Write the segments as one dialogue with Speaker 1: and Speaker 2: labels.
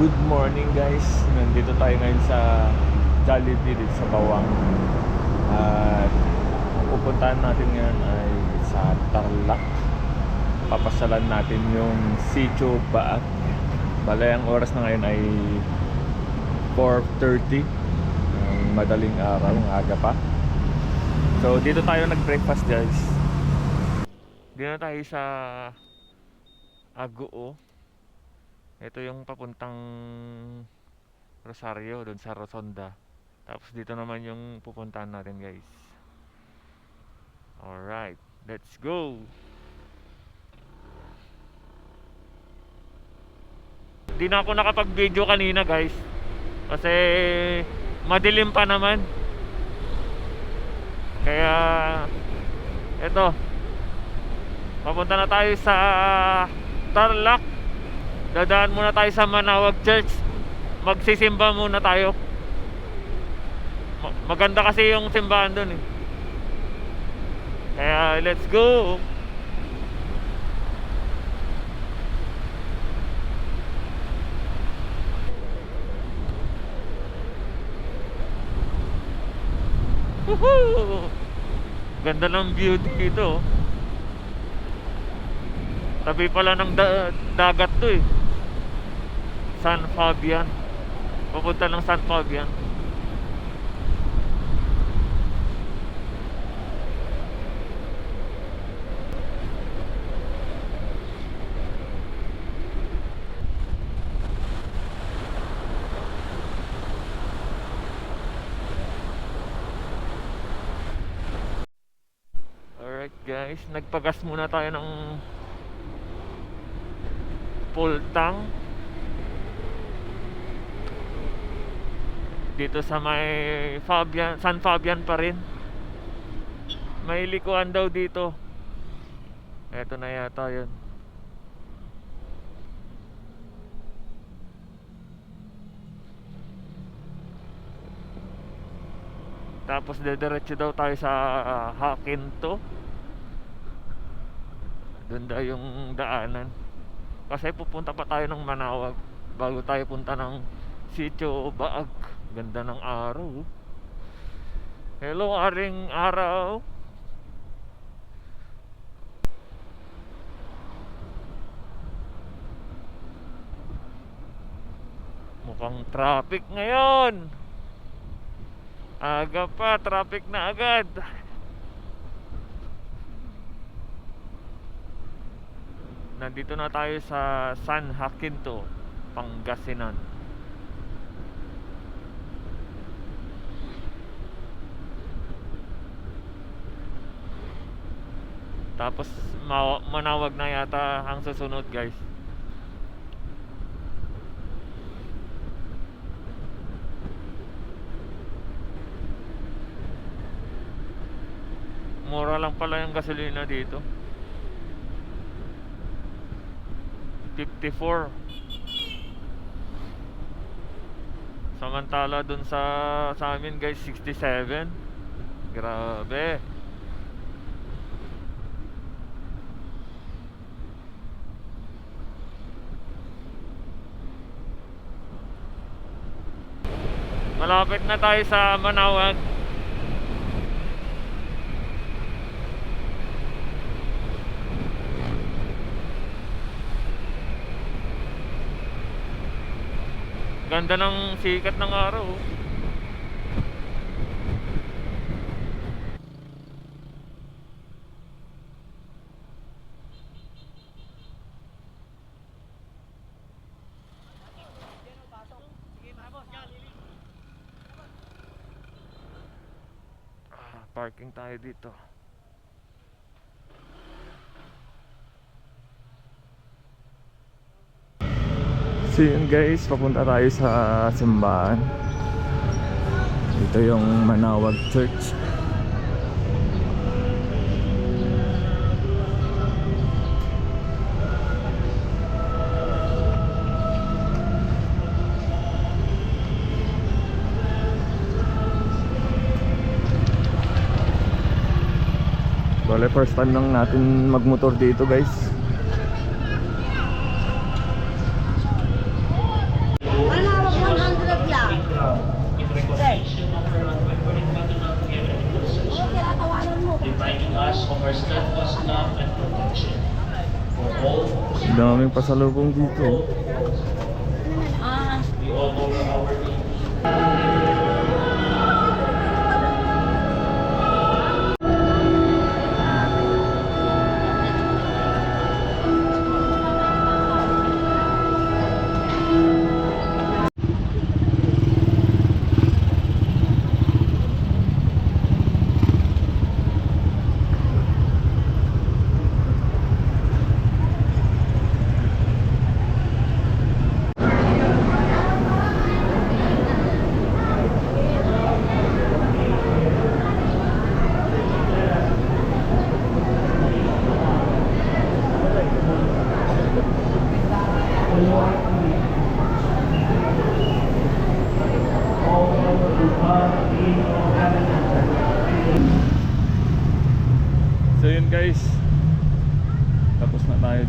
Speaker 1: Good morning guys. Nandito tayo ngayon sa Jollibee dito sa Bawang. At ang pupuntahan natin ngayon ay sa Tarlac. Papasalan natin yung Sitio Baat. Balay ang oras na ngayon ay 4.30 ng madaling araw, aga pa. So dito tayo nag-breakfast guys. Dito tayo sa Aguo. Ito yung papuntang Rosario, doon sa Rosonda. Tapos dito naman yung pupuntahan natin guys. Alright, let's go! Di na ako nakapag-video kanina guys. Kasi madilim pa naman. Kaya eto. Papunta na tayo sa Tarlac. Dadaan muna tayo sa Manawag Church. Magsisimba muna tayo. Ma- Maganda kasi yung simbahan doon eh. Kaya let's go. Woohoo! Ganda ng view dito. Tabi pala ng da- dagat to eh. San Fabian. Pupunta ng San Fabian. Alright guys, nagpagas muna tayo ng full tank dito sa may Fabian, San Fabian pa rin. May likuan daw dito. Eto na yata yun. Tapos dediretso daw tayo sa uh, Hakinto doon daw yung daanan. Kasi pupunta pa tayo ng Manawag bago tayo punta ng Sitio Baag. Ganda ng araw. Hello, aring araw. Mukhang traffic ngayon. Aga pa, traffic na agad. Nandito na tayo sa San Jacinto, Pangasinan. Tapos ma- manawag na yata ang susunod, guys. Mura lang pala yung gasolina dito. 54 Samantala dun sa sa amin guys 67 Grabe Malapit na tayo sa Manawag Ganda ng sikat ng araw. oh. Ah, parking tayo dito. So yun guys, papunta tayo sa simbahan. Ito yung Manawag Church. Bale first time lang natin magmotor dito guys.
Speaker 2: Daming pasalubong dito.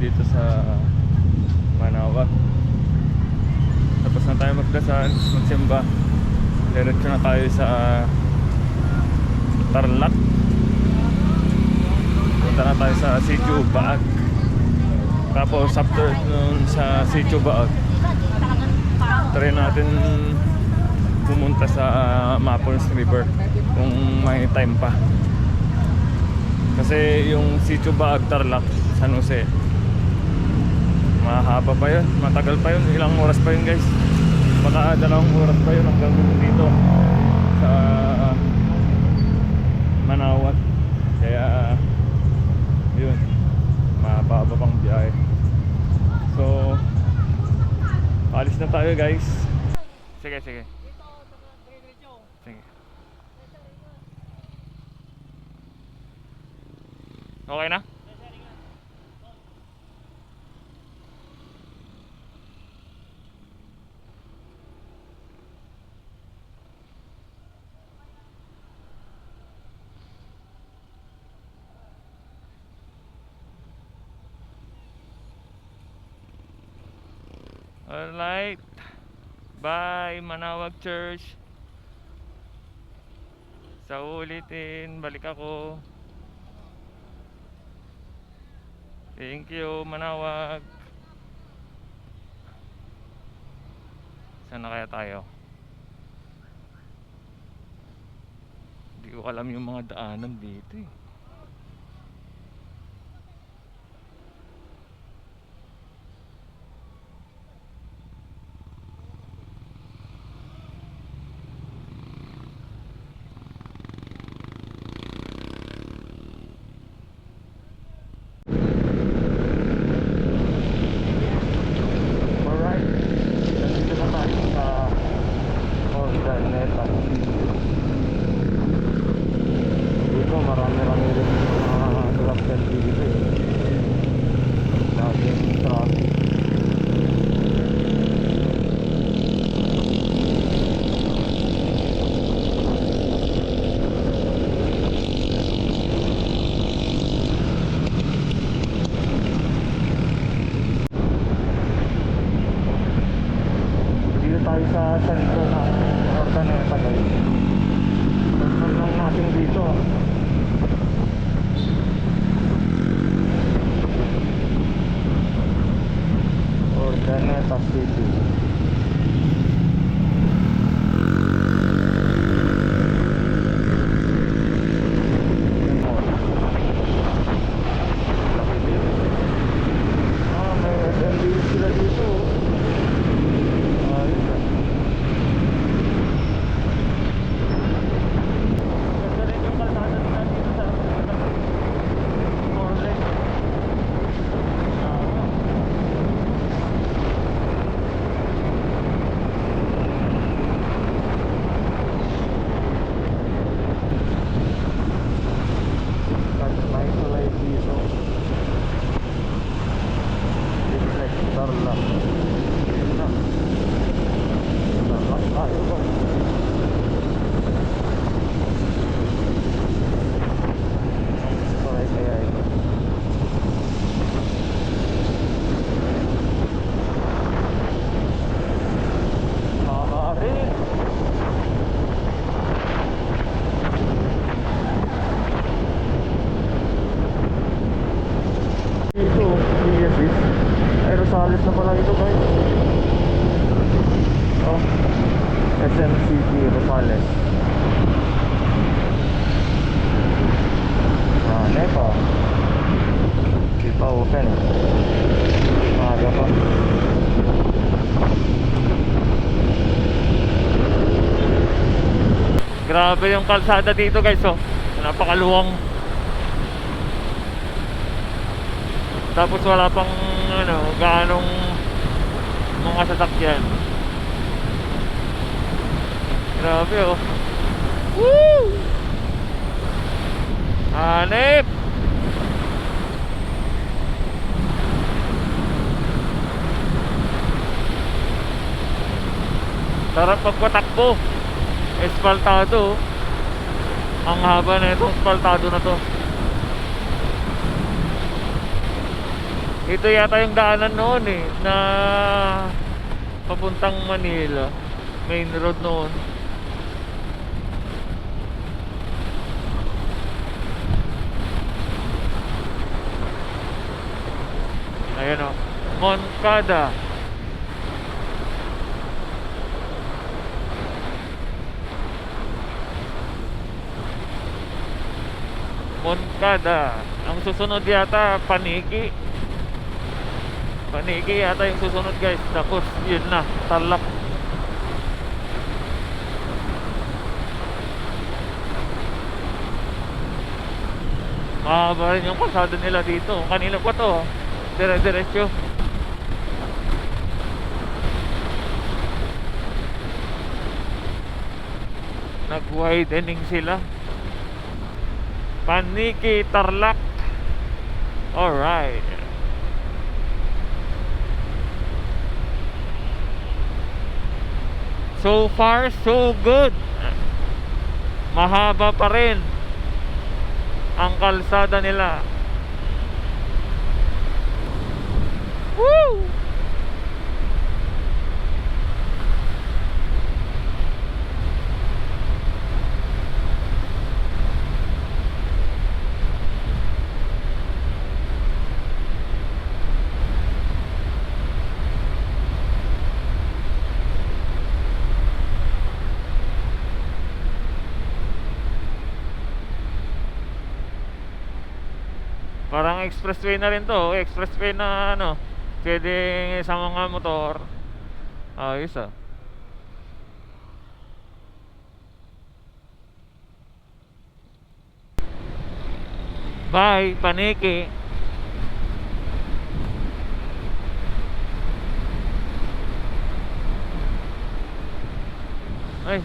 Speaker 2: Dito sa Manawa. Tapos na tayo magdasal, magsimba. Diretso na tayo sa Tarlac. Punta na tayo sa Sitio Baag. Tapos after nun sa Sitio Baag, try natin pumunta sa Maples River kung may time pa. Kasi yung Sitio Baag Tarlac, San Jose, mahaba pa yun, matagal pa yun, ilang oras pa yun guys. Baka dalawang oras pa yun hanggang dito sa Manawat. Kaya yun, mahaba pang biyahe. So, alis na tayo guys. Sige, sige. Sige. Okay na? Alright. Bye, Manawag Church. Sa ulitin, balik ako. Thank you, Manawag. Saan na kaya tayo? Hindi ko alam yung mga daanan dito eh.
Speaker 1: Massachusetts. Grabe yung kalsada dito guys oh. Napakaluwang. Tapos wala pang ano, gaanong mga sasakyan. Grabe oh. Woo! Hanip! Sarap pagpatakbo. Espaltado. Ang haba na ito, espaltado na to. Ito yata yung daanan noon eh, na papuntang Manila. Main road noon. Ayan o. Moncada. Moncada. Ang susunod yata, Paniki. Paniki yata yung susunod guys. Tapos, yun na. Talak. Mahaba rin yung kalsada nila dito. Kanina pa to. oh. Dire-diretso. Nag-widening sila. Paniki Tarlac. Alright. So far, so good. Mahaba pa rin ang kalsada nila. Woo! Parang expressway na rin to. Expressway na ano. Pwede sa mga motor. Ayos ah. Bye, paniki. Ay.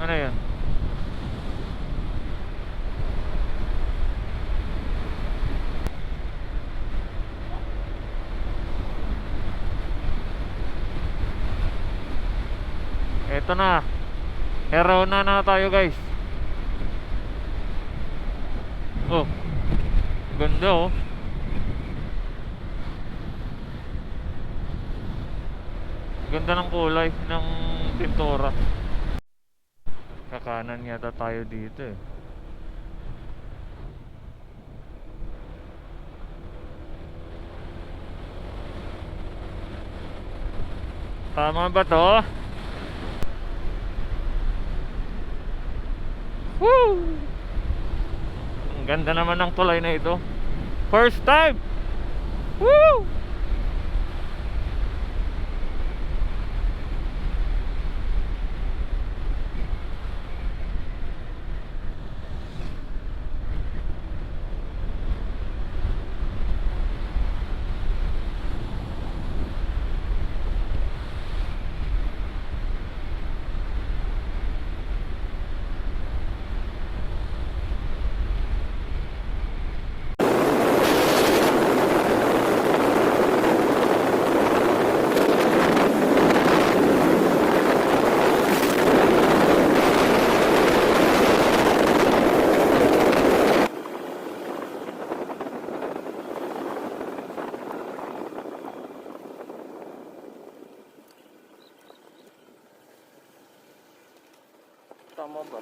Speaker 1: Ano 'yan? Eto na. Herona na tayo guys. Oh. Ganda oh. Ganda ng kulay ng pintura. Kakanan yata tayo dito eh. Tama ba to? Woo! Ang ganda naman ng tulay na ito. First time! Woo! Tama ba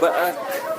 Speaker 3: but uh,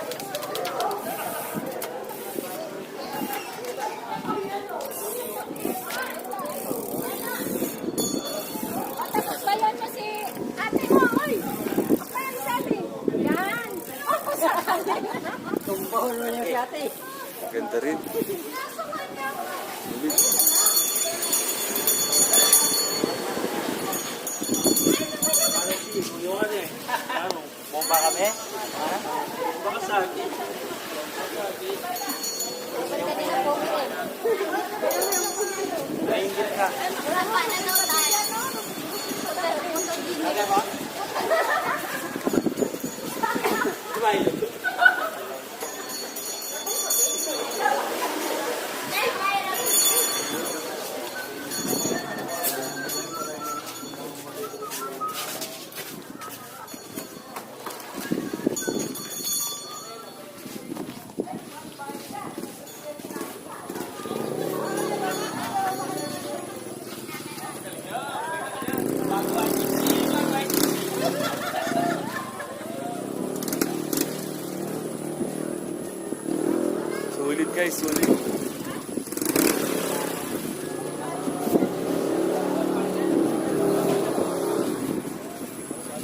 Speaker 2: Sulit guys, sulit.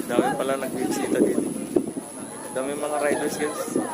Speaker 2: Dami pala nagbibisita dito. Dami mga riders guys.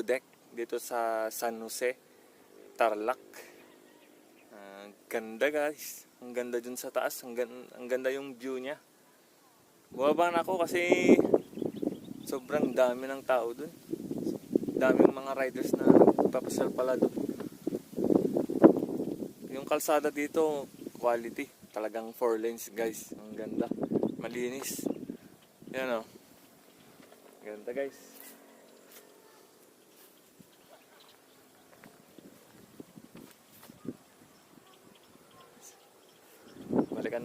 Speaker 2: Baag View Deck dito sa San Jose, Tarlac. Ang ganda guys. Ang ganda dun sa taas. Ang, gan- ang ganda yung view niya. Bumaba ako kasi sobrang dami ng tao dun. Daming mga riders na papasal pala dun. Yung kalsada dito, quality. Talagang four lanes guys. Ang ganda. Malinis. Yan o. Ganda guys.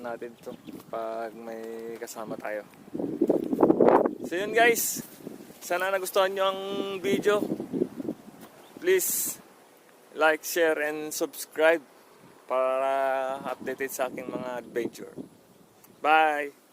Speaker 2: Natin to pag may kasama tayo. So yun guys. Sana nagustuhan nyo ang video. Please like, share, and subscribe para updated sa aking mga adventure. Bye!